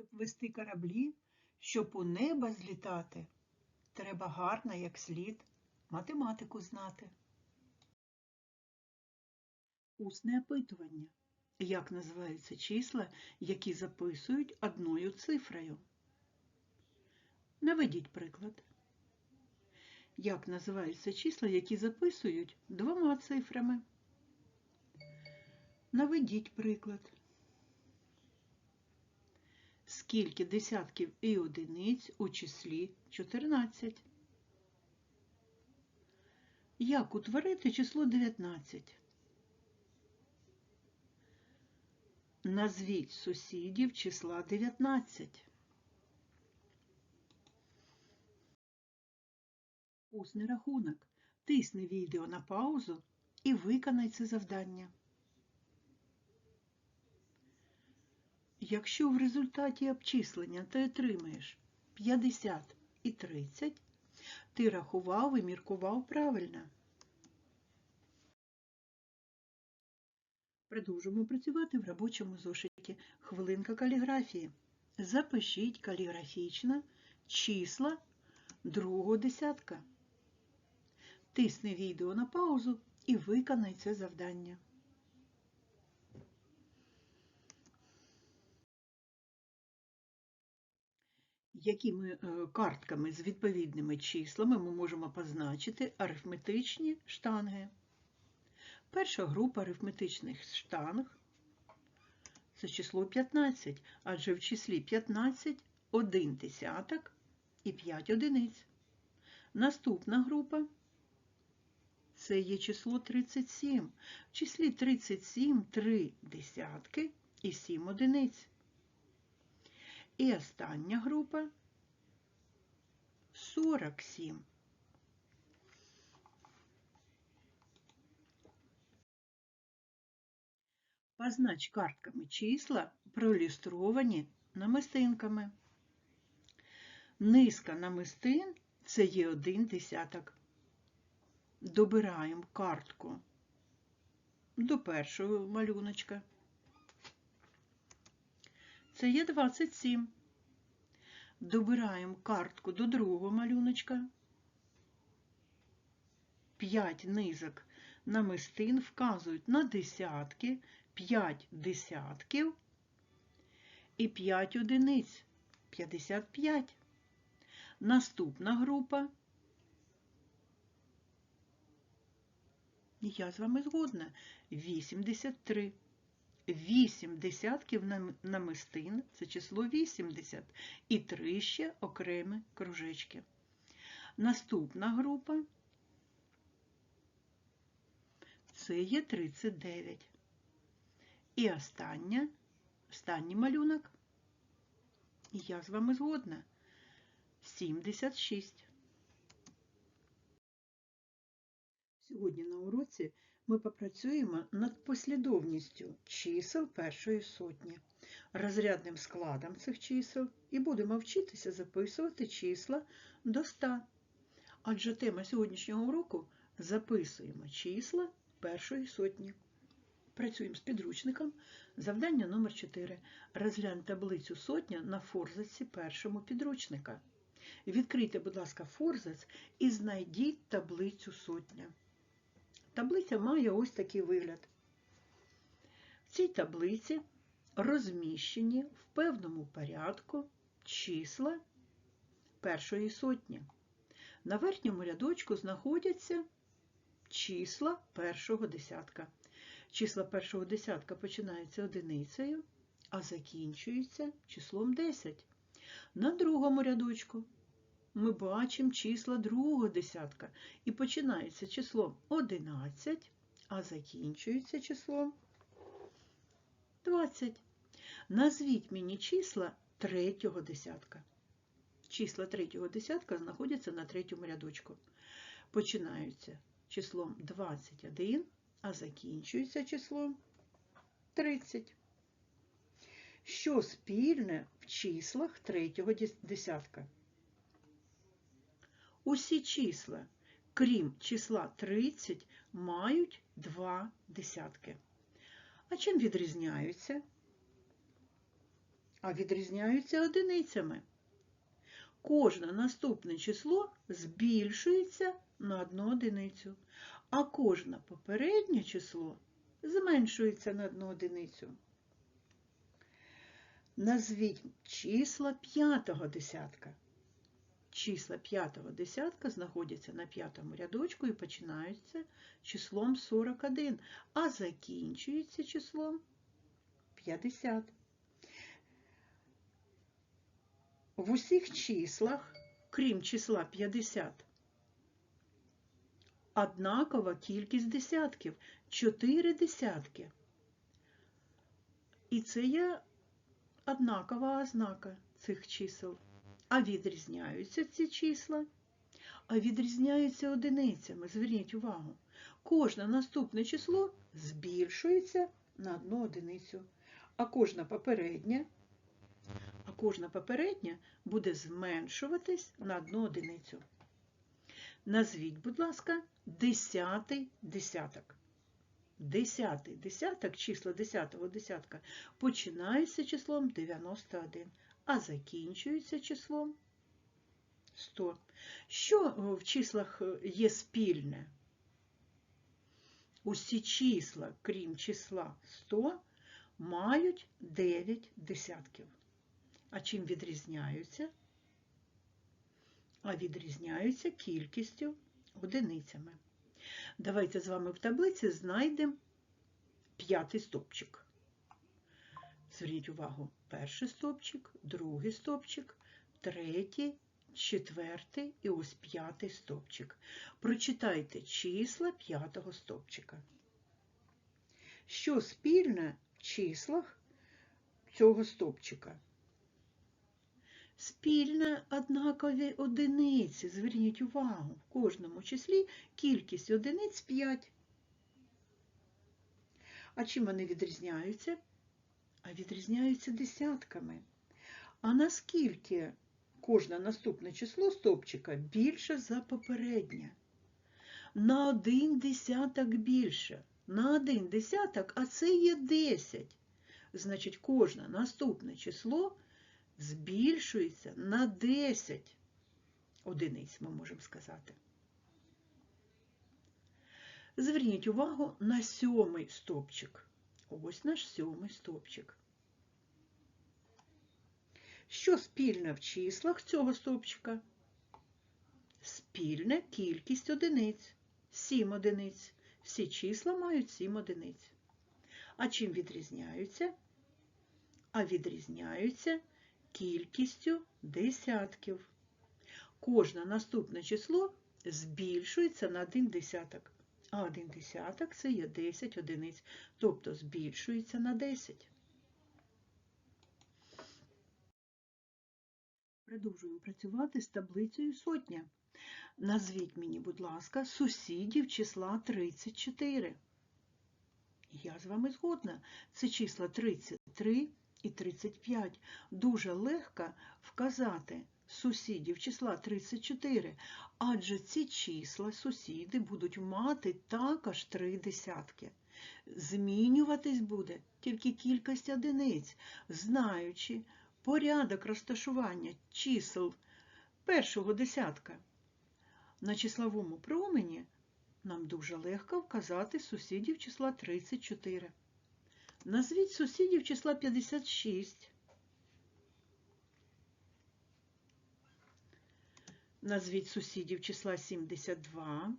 Щоб вести кораблі, щоб у небо злітати, треба гарно, як слід, математику знати. Усне опитування. Як називаються числа, які записують одною цифрою? Наведіть приклад. Як називаються числа, які записують двома цифрами? Наведіть приклад. Скільки десятків і одиниць у числі 14? Як утворити число 19? Назвіть сусідів числа 19. Усний рахунок. Тисни відео на паузу і виконай це завдання. Якщо в результаті обчислення ти отримаєш 50 і 30, ти рахував і міркував правильно. Продовжуємо працювати в робочому зошиті. Хвилинка каліграфії. Запишіть каліграфічно числа другого десятка. Тисни відео на паузу і виконай це завдання. Якими е, картками з відповідними числами ми можемо позначити арифметичні штанги? Перша група арифметичних штанг це число 15, адже в числі 15 один десяток і 5 одиниць. Наступна група це є число 37. В числі 37 3 десятки і 7 одиниць. І остання група 47. Познач картками числа, проілюстровані намистинками. Низка намистин це є один десяток. Добираємо картку до першого малюночка. Це є 27. Добираємо картку до другого малюночка. 5 низок намистин вказують на десятки, 5 десятків і 5 одиниць 55. Наступна група. Я з вами згодна. 83. 8 десятків намистин це число 80, і 3 ще окремі кружечки. Наступна група це є 39. І остання, останній малюнок, я з вами згодна, 76. Сьогодні на уроці ми попрацюємо над послідовністю чисел першої сотні, розрядним складом цих чисел і будемо вчитися записувати числа до 100. Адже тема сьогоднішнього уроку записуємо числа першої сотні. Працюємо з підручником. Завдання номер 4 Розглянь таблицю сотня на форзаці першому підручника. Відкрийте, будь ласка, форзац і знайдіть таблицю сотня. Таблиця має ось такий вигляд. В цій таблиці розміщені в певному порядку числа першої сотні. На верхньому рядочку знаходяться числа першого десятка. Числа першого десятка починаються одиницею, а закінчуються числом 10. На другому рядочку ми бачимо числа другого десятка і починається числом 11, а закінчується числом 20. Назвіть мені числа третього десятка. Числа третього десятка знаходяться на третьому рядочку. Починаються числом 21, а закінчується числом 30. Що спільне в числах третього десятка? Усі числа, крім числа 30, мають два десятки. А чим відрізняються? а відрізняються одиницями. Кожне наступне число збільшується на одну одиницю, а кожне попереднє число зменшується на одну одиницю. Назвіть числа п'ятого десятка. Числа п'ятого десятка знаходяться на п'ятому рядочку і починаються числом 41, а закінчуються числом 50. В усіх числах, крім числа 50, однакова кількість десятків 4 десятки. І це є однакова ознака цих чисел. А відрізняються ці числа, а відрізняються одиницями. Зверніть увагу. Кожне наступне число збільшується на одну одиницю, а кожна попередня, а кожна попередня буде зменшуватись на одну одиницю. Назвіть, будь ласка, десятий десяток. Десятий десяток, число десятого десятка, починається числом 91, а закінчується числом 100. Що в числах є спільне? Усі числа, крім числа 100, мають 9 десятків. А чим відрізняються? А відрізняються кількістю одиницями. Давайте з вами в таблиці знайдемо п'ятий стопчик. Зверніть увагу, перший стопчик, другий стопчик, третій, четвертий і ось п'ятий стопчик. Прочитайте числа п'ятого стопчика. Що спільне в числах цього стопчика? Спільне однакові одиниці. Зверніть увагу, в кожному числі кількість одиниць 5. А чим вони відрізняються? А відрізняються десятками. А наскільки кожне наступне число стопчика більше за попереднє? На один десяток більше. На один десяток, а це є 10. Значить, кожне наступне число збільшується на 10 одиниць, ми можемо сказати. Зверніть увагу на сьомий стовпчик. Ось наш сьомий стовпчик. Що спільне в числах цього стовпчика? Спільна кількість одиниць. 7 одиниць. Всі числа мають 7 одиниць. А чим відрізняються? А відрізняються кількістю десятків. Кожне наступне число збільшується на один десяток. А один десяток це є 10 одиниць, тобто збільшується на 10. Продовжуємо працювати з таблицею сотня. Назвіть мені, будь ласка, сусідів числа 34. Я з вами згодна. Це числа 33 і 35. Дуже легко вказати сусідів числа 34, адже ці числа сусіди будуть мати також три десятки. Змінюватись буде тільки кількість одиниць, знаючи порядок розташування чисел першого десятка. На числовому промені нам дуже легко вказати сусідів числа 34. Назвіть сусідів числа 56. Назвіть сусідів числа 72.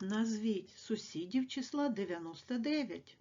Назвіть сусідів числа 99.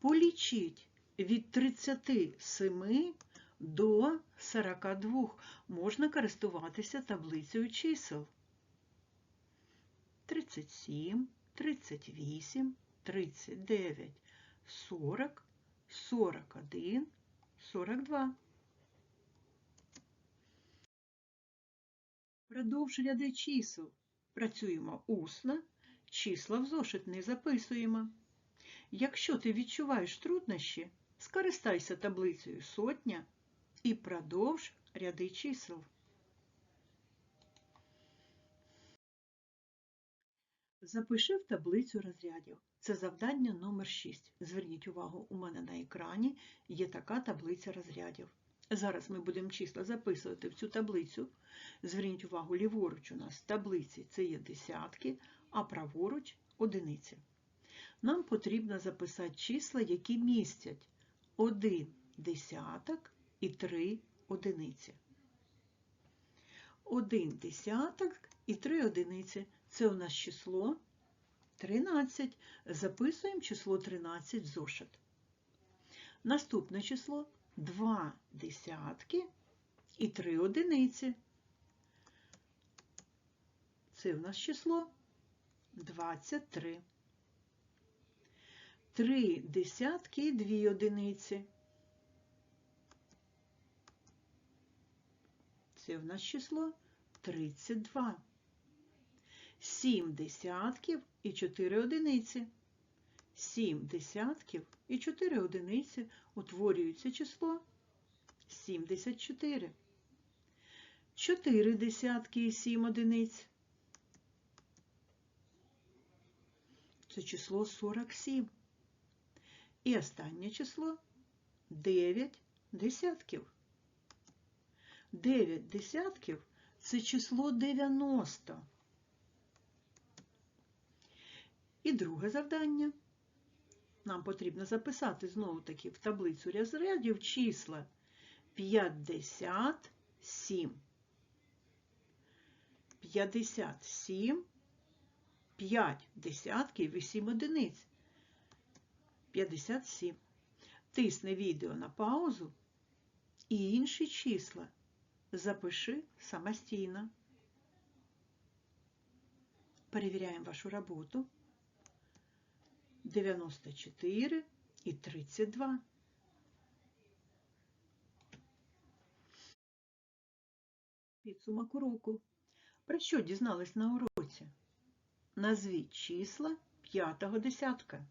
Полічіть від 37 до 42 можна користуватися таблицею чисел. 37, 38, 39, 40, 41, 42. Продовж ряди чисел. Працюємо усно, числа в зошит не записуємо. Якщо ти відчуваєш труднощі, скористайся таблицею сотня і продовж ряди чисел. Запиши в таблицю розрядів. Це завдання номер 6. Зверніть увагу, у мене на екрані є така таблиця розрядів. Зараз ми будемо числа записувати в цю таблицю. Зверніть увагу, ліворуч у нас в таблиці це є десятки, а праворуч одиниці. Нам потрібно записати числа, які містять 1 десяток і 3 одиниці. 1 десяток і 3 одиниці. Це у нас число 13. Записуємо число 13 в зошит. Наступне число 2 десятки і 3 одиниці. Це у нас число 23. 3 десятки і 2 одиниці. Це в нас число 32. 7 десятків і 4 одиниці. 7 десятків і 4 одиниці утворюється число 74. 4 десятки і 7 одиниць. Це число 47. І останнє число 9 десятків. 9 десятків це число 90. І друге завдання. Нам потрібно записати знову-таки в таблицю розрядів числа 57. 57, 5 десятків і 7 одиниць. 57. Тисни відео на паузу і інші числа запиши самостійно. Перевіряємо вашу роботу. 94 і 32. Підсумок уроку. Про що дізнались на уроці? Назвіть числа п'ятого десятка.